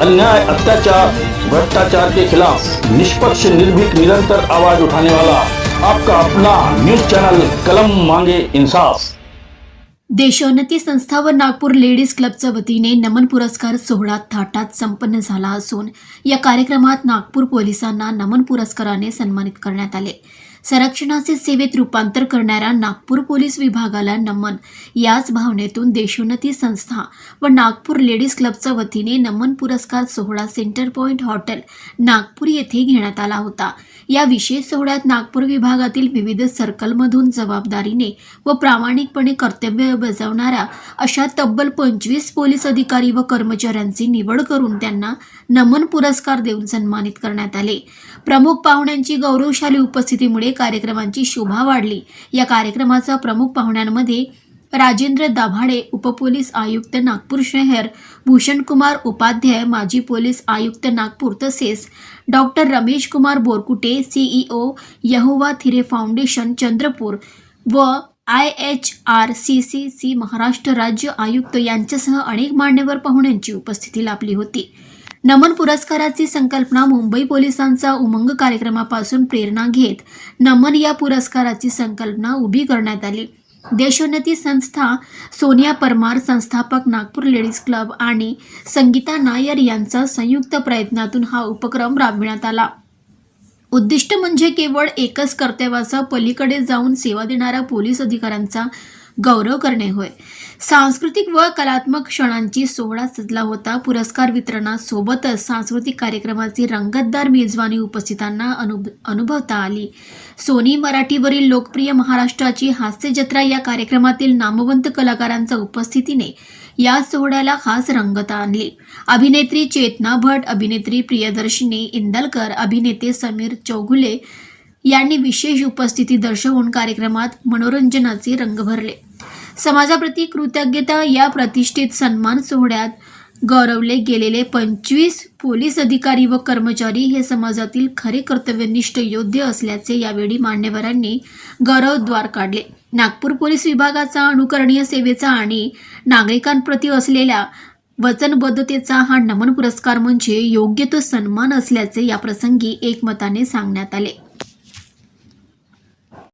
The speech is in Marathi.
अन्याय अत्याचार भ्रष्टाचार के खिलाफ निष्पक्ष निर्भीक निरंतर आवाज उठाने वाला आपका अपना न्यूज चैनल कलम मांगे इंसाफ। देशोन्नती संस्था व नागपूर लेडीज क्लबच्या वतीने नमन पुरस्कार सोहळा थाटात संपन्न झाला असून या कार्यक्रमात नागपूर पोलिसांना नमन पुरस्काराने सन्मानित करण्यात आले. संरक्षणाचे सेवेत रूपांतर करणाऱ्या नागपूर पोलीस विभागाला नमन. याच भावनेतून देशोन्नती संस्था व नागपूर लेडीज क्लबच्या वतीने नमन पुरस्कार सोहळा सेंटर पॉइंट हॉटेल नागपूर येथे घेण्यात आला होता. या विशेष सोहळ्यात नागपूर विभागातील विविध सर्कलमधून जबाबदारीने व प्रामाणिकपणे कर्तव्य बजावणाऱ्या अशा तब्बल पंचवीस पोलीस अधिकारी व कर्मचाऱ्यांची निवड करून त्यांना नमन पुरस्कार देऊन सन्मानित करण्यात आले. प्रमुख पाहुण्यांची गौरवशाली उपस्थितीमुळे कार्यक्रमांची शोभा वाढली. या कार्यक्रमाचा प्रमुख पाहुण्यांमध्ये राजेंद्र दाभाडे उपपोलीस आयुक्त नागपूर शहर भूषणकुमार उपाध्याय माजी पोलीस आयुक्त नागपूर तसेच डॉक्टर रमेश कुमार बोरकुटे सीईओ यहोवा थिरे फाउंडेशन चंद्रपूर व I H R C C C Maharashtra राज्य आयुक्त यांच्यासह अनेक मान्यवर पाहुण्यांची उपस्थिती लाभली होती. नमन पुरस्काराची संकल्पना मुंबई पोलिसांचा उमंग कार्यक्रमापासून प्रेरणा घेत नमन या पुरस्काराची संकल्पना उभी करण्यात आली. देशोन्नती संस्था सोनिया परमार संस्थापक नागपूर लेडीज क्लब आणि संगीता नायर यांचा संयुक्त प्रयत्नातून हा उपक्रम राबविण्यात आला. उद्दिष्ट म्हणजे केवळ एकच कर्तव्याचा पलीकडे जाऊन सेवा देणाऱ्या पोलीस अधिकाऱ्यांचा गौरव करणे होय. सांस्कृतिक व कलात्मक क्षणांची सोहळा सजला होता. पुरस्कार वितरणासोबतच सांस्कृतिक कार्यक्रमाची रंगतदार मेजवानी उपस्थितांना अनु अनुभवता आली. सोनी मराठीवरील लोकप्रिय महाराष्ट्राची हास्य जत्रा या कार्यक्रमातील नामवंत कलाकारांच्या उपस्थितीने या सोहळ्याला खास रंगता आणली. अभिनेत्री चेतना भट अभिनेत्री प्रियदर्शिनी इंदलकर अभिनेते समीर चौगुले यांनी विशेष उपस्थिती दर्शवून कार्यक्रमात मनोरंजनाचे रंग भरले. समाजाप्रती कृतज्ञता या प्रतिष्ठित सन्मान सोहळ्यात गौरवले गेलेले पंचवीस पोलीस अधिकारी व कर्मचारी हे समाजातील खरे कर्तव्यनिष्ठ योद्धे असल्याचे यावेळी मान्यवरांनी गौरवद्वार काढले. नागपूर पोलीस विभागाचा अनुकरणीय सेवेचा आणि नागरिकांप्रती असलेल्या वचनबद्धतेचा हा नमन पुरस्कार म्हणजे योग्य तो सन्मान असल्याचे या प्रसंगी एकमताने सांगण्यात आले.